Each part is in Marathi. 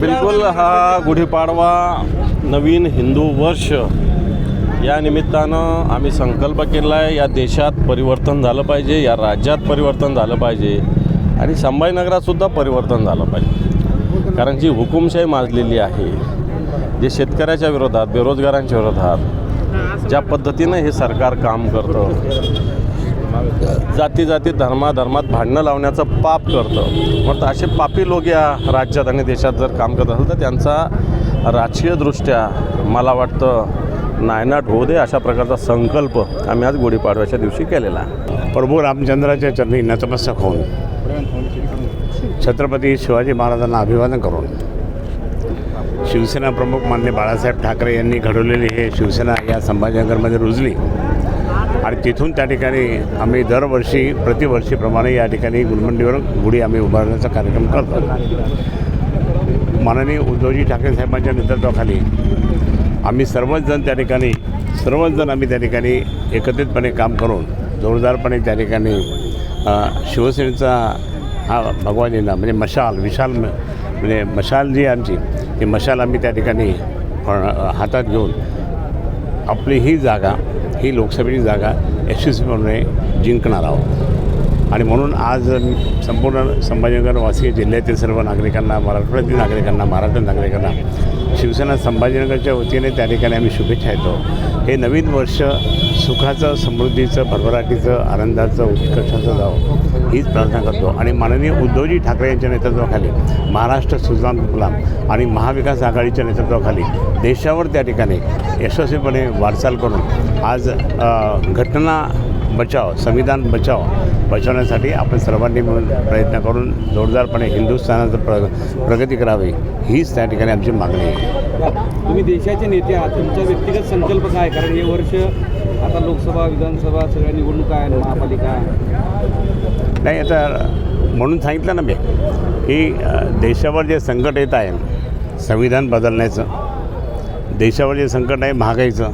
बिलकुल हा गुढीपाडवा नवीन हिंदू वर्ष या निमित्तानं आम्ही संकल्प केला आहे या देशात परिवर्तन झालं पाहिजे या राज्यात परिवर्तन झालं पाहिजे आणि संभाजीनगरातसुद्धा परिवर्तन झालं पाहिजे. कारण जी हुकुमशाही माजलेली आहे जे शेतकऱ्याच्या विरोधात बेरोजगारांच्या विरोधात ज्या पद्धतीनं हे सरकार काम करतं जाती जाती धर्माधर्मात भांडणं लावण्याचं पाप करतं. मग असे पापी लोक या राज्यात आणि देशात जर काम करत असेल तर त्यांचा राजकीयदृष्ट्या मला वाटतं नायनाट होऊ दे अशा प्रकारचा संकल्प आम्ही आज गुढीपाडव्याच्या दिवशी केलेला प्रभू रामचंद्राच्या चरणी नतमस्तक होऊन छत्रपती शिवाजी महाराजांना अभिवादन करून शिवसेना प्रमुख मान्य बाळासाहेब ठाकरे यांनी घडवलेली हे शिवसेना या संभाजीनगरमध्ये रुजली. आणि तिथून त्या ठिकाणी आम्ही दरवर्षी प्रतिवर्षीप्रमाणे या ठिकाणी गुलमंडीवर गुढी आम्ही उभारण्याचा कार्यक्रम करतो. माननीय उद्धवजी ठाकरे साहेबांच्या नेतृत्वाखाली आम्ही सर्वचजण त्या ठिकाणी सर्वचजण आम्ही त्या ठिकाणी एकत्रितपणे काम करून जोरदारपणे त्या ठिकाणी शिवसेनेचा हा भगवान येणार म्हणजे मशाल विशाल म्हणजे मशाल जी आमची ती मशाल आम्ही त्या ठिकाणी हातात घेऊन आपली ही जागा ही लोकसभेची जागा यशस्वीपणे जिंकणार आहोत. आणि म्हणून आज संपूर्ण संभाजीनगर वासी जिल्ह्यातील सर्व नागरिकांना मराठवाड्यातील नागरिकांना महाराष्ट्र नागरिकांना शिवसेना संभाजीनगरच्या वतीने त्या ठिकाणी आम्ही शुभेच्छा येतो हे नवीन वर्ष सुखाचं समृद्धीचं भरभराटीचं आनंदाचं उत्कर्षाचं जावं. हीच प्रार्थना करतो. आणि माननीय उद्धवजी ठाकरे यांच्या नेतृत्वाखाली महाराष्ट्र सुजलाम गुलाम आणि महाविकास आघाडीच्या नेतृत्वाखाली देशावर त्या ठिकाणी यशस्वीपणे वाटचाल करून आज घटना बचाव संविधान बचाव बचावण्यासाठी आपण सर्वांनी मिळून प्रयत्न करून जोरदारपणे हिंदुस्थानाचं प्र प्रगती करावी हीच त्या ठिकाणी आमची मागणी आहे. तुम्ही देशाचे नेते आहात तुमचा व्यक्तिगत संकल्प काय कारण हे वर्ष आता लोकसभा विधानसभा सगळ्या निवडणुका आहेत महापालिका. नाही आता म्हणून सांगितलं ना मी की देशावर जे संकट येत आहे संविधान बदलण्याचं देशावर जे संकट आहे महागाईचं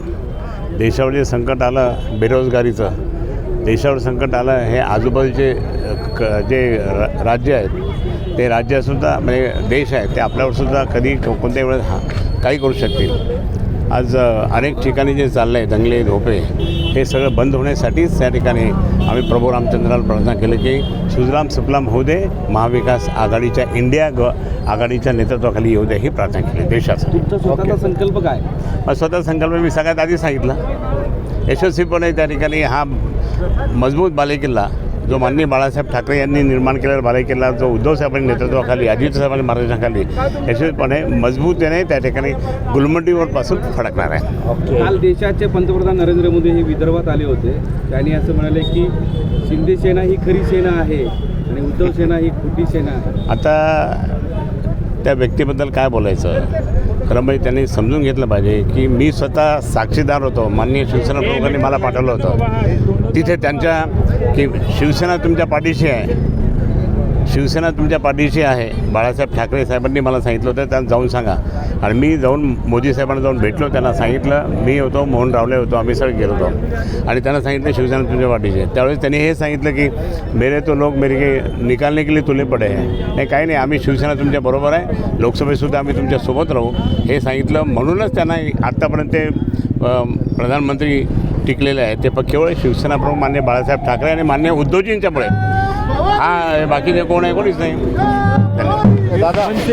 देशावर जे संकट आलं बेरोजगारीचं देशावर संकट आलं हे आजूबाजूचे क जे र- राज्य आहेत ते राज्यसुद्धा म्हणजे देश आहे ते आपल्यावरसुद्धा कधी कोणत्याही वेळेस हा काही करू शकतील. आज अनेक ठिकाणी जे चाललं आहे दंगले धोपे हे सगळं बंद होण्यासाठीच त्या ठिकाणी आम्ही प्रभू रामचंद्राला प्रार्थना केली की सुजलाम सुफलाम होऊ दे महाविकास आघाडीच्या इंडिया ग आघाडीच्या नेतृत्वाखाली येऊ दे ही प्रार्थना केली देशासाठी. स्वतःचा संकल्प काय? स्वतः संकल्प मी सगळ्यात आधी सांगितलं. यशस्वीपणे त्या ठिकाणी हा मजबूत बालेकिल्ला जो माननीय बाळासाहेब ठाकरे यांनी निर्माण केलेला बालेकिल्ला जो उद्धव साहेबांच्या नेतृत्वाखाली अजित साहेबांच्या मार्गदर्शनाखाली यशस्वीपणे मजबूतीने त्या ठिकाणी गुलमंडीवरपासून फडकणार आहे. काल देशाचे पंतप्रधान नरेंद्र मोदी हे विदर्भात आले होते. त्यांनी असं म्हणाले की शिंदे सेना ही खरी सेना आहे आणि उद्धव सेना ही खोटी सेना आहे. आता त्या व्यक्तीबद्दल काय बोलायचं? खरं म्हणजे त्यांनी समजून घेतलं पाहिजे की मी स्वतः साक्षीदार होतो माननीय शिवसेना प्रमुखांनी मला पाठवलं होतं. तिथे त्यांच्या की शिवसेना तुमच्या पाठीशी आहे. शिवसेना तुमच्या पाठीशी आहे. बाळासाहेब ठाकरे साहेबांनी मला सांगितलं होतं त्यांना जाऊन सांगा. आणि मी जाऊन मोदी साहेबांना जाऊन भेटलो त्यांना सांगितलं मी होतो मोहन रावले होतो आम्ही सगळे गेलो होतो. आणि त्यांना सांगितलं शिवसेना तुमच्या पाठीचे त्यावेळेस त्यांनी हे सांगितलं की मेरे तो लोक मेरे के निकालने के लिए तुले पडे नाही काही नाही आम्ही शिवसेना तुमच्या बरोबर आहे. लोकसभेतसुद्धा आम्ही तुमच्यासोबत राहू. हे सांगितलं म्हणूनच त्यांना आत्तापर्यंत ते प्रधानमंत्री टिकलेले आहेत. ते केवळ शिवसेना प्रमुख मान्य बाळासाहेब ठाकरे आणि मान्य उद्धवजींच्यामुळे. हा बाकीचे कोण आहे कोणीच नाही. धन्यवाद.